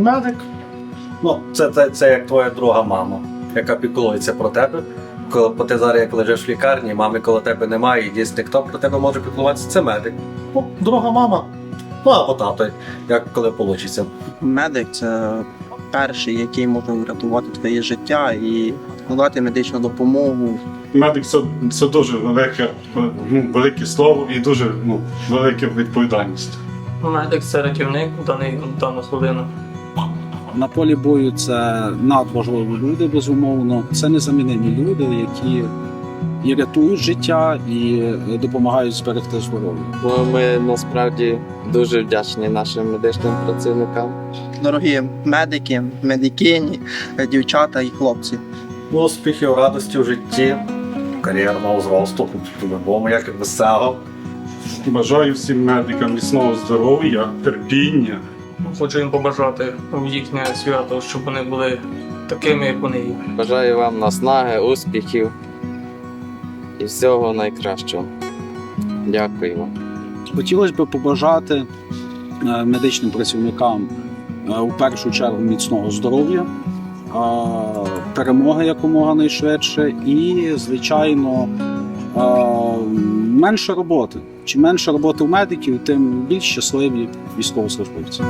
Медик. Ну, це, це, це як твоя друга мама, яка піклується про тебе. Коли бо ти зараз як лежиш в лікарні, мами коло тебе немає, і дійсно хто про тебе може піклуватися, це медик. Ну, друга мама. Ну або тато, як коли вийде. Медик це перший, який може врятувати твоє життя і надати медичну допомогу. Медик це, це дуже велике, ну, велике слово і дуже ну, велика відповідальність. Медик це рятівник в даний дану хвилину. На полі бою це надважливі люди, безумовно. Це незамінимі люди, які і рятують життя, і допомагають зберегти здоров'я. Бо ми насправді дуже вдячні нашим медичним працівникам. Дорогі медики, медикині, дівчата і хлопці. Успіхів, радості в житті, кар'єрного зросту, по-любому, як і без. Бажаю всім медикам міцного здоров'я, терпіння. Хочу їм побажати в їхнє свято, щоб вони були такими, як вони є. Бажаю вам наснаги, успіхів і всього найкращого. Дякую вам. Хотілося б побажати е, медичним працівникам е, у першу чергу міцного здоров'я, е, перемоги якомога найшвидше і, звичайно, менше роботи. Чим менше роботи у медиків, тим більш щасливі військовослужбовці.